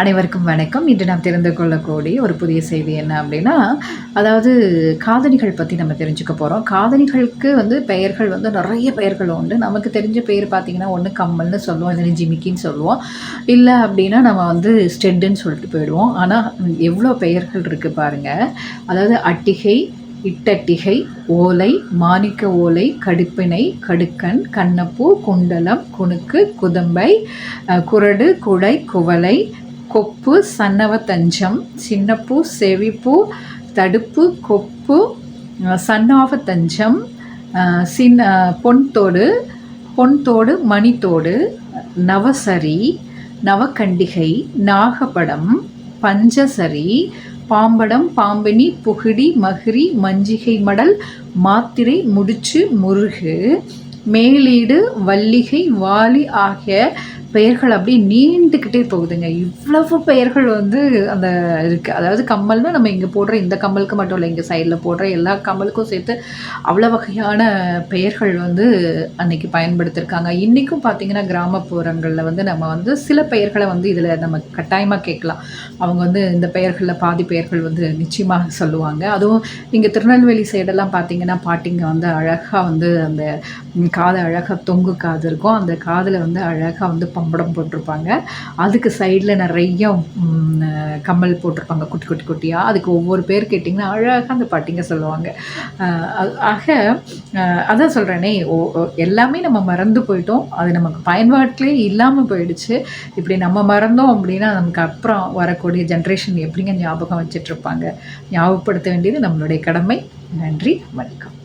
அனைவருக்கும் வணக்கம். இன்று நாம் தெரிந்து கொள்ளக்கூடிய ஒரு புதிய செய்தி என்ன அப்படின்னா அதாவது காதணிகள் பற்றி நம்ம தெரிஞ்சுக்க போகிறோம் காதணிகளுக்கு வந்து பெயர்கள் வந்து நிறைய பெயர்கள் உண்டு. நமக்கு தெரிஞ்ச பெயர் பார்த்திங்கன்னா ஒன்று கம்மல்னு சொல்லுவோம் இல்லைன்னா ஜிமிக்கின்னு சொல்லுவோம். இல்லை அப்படின்னா நம்ம வந்து ஸ்டெட்டுன்னு சொல்லிட்டு போயிடுவோம். ஆனால் எவ்வளோ பெயர்கள் இருக்குது பாருங்கள் அதாவது அட்டிகை இட்டட்டிகை ஓலை மாணிக்க ஓலை கடுப்பினை கடுக்கன் கண்ணப்பூ குண்டலம் குணுக்கு குதம்பை குரடு குடை குவளை கொப்பு சன்னவத்தஞ்சம் சின்னப்பூ செவிப்பூ தடுப்பு கொப்பு சன்னாவ சன்னாவத்தஞ்சம் அஹ், சின் பொன்தோடு பொன்தோடு மணித்தோடு நவசரி நவகண்டிகை நாகப்படம் பஞ்சசரி பாம்படம் பாம்பினி புகிடி மகிரி மஞ்சிகை மடல் மாத்திரை முடிச்சு முருகு மேலீடு வள்ளிகை வாலி ஆகிய பெயர்கள் அப்படியே நீண்டுக்கிட்டே போகுதுங்க. இவ்வளவு பெயர்கள் வந்து அந்த இருக்குது அதாவது கம்மல்னு நம்ம இங்கே போடுற இந்த கம்மலுக்கு மட்டும் இல்லை இங்கே சைடில் போடுற எல்லா கம்மலுக்கும் சேர்த்து அவ்வளோ வகையான பெயர்கள் வந்து அன்னைக்கு பயன்படுத்தியிருக்காங்க இன்றைக்கும் பார்த்தீங்கன்னா கிராமப்புறங்களில் வந்து நம்ம வந்து சில பெயர்களை வந்து இதில் நம்ம கட்டாயமாக கேட்கலாம். அவங்க வந்து இந்த பெயர்களில் பாதி பெயர்கள் வந்து நிச்சயமாக சொல்லுவாங்க. அதுவும் இங்கே திருநெல்வேலி சைடெல்லாம் பார்த்தீங்கன்னா பாட்டிங்க வந்து அழகாக வந்து அந்த காதை காது அழகாக தொங்கு காது இருக்கும். அந்த காதில் வந்து அழகாக வந்து பம்படம் போட்டிருப்பாங்க. அதுக்கு சைடில் நிறைய கம்மல் போட்டிருப்பாங்க குட்டி குட்டி குட்டியாக அதுக்கு ஒவ்வொரு பேர் கேட்டிங்கன்னா அழகாக அந்த பாட்டிங்க சொல்லுவாங்க. ஆக அதான் சொல்கிறேனே எல்லாமே நம்ம மறந்து போயிட்டோம். அது நமக்கு பயன்பாட்டிலே இல்லாமல் போயிடுச்சு. இப்படி நம்ம மறந்தோம் அப்படின்னா நமக்கு அப்புறம் வரக்கூடிய ஜென்ரேஷன் எப்படிங்க ஞாபகம் வச்சிட்ருப்பாங்க? ஞாபகப்படுத்த வேண்டியது நம்மளுடைய கடமை. நன்றி வணக்கம்.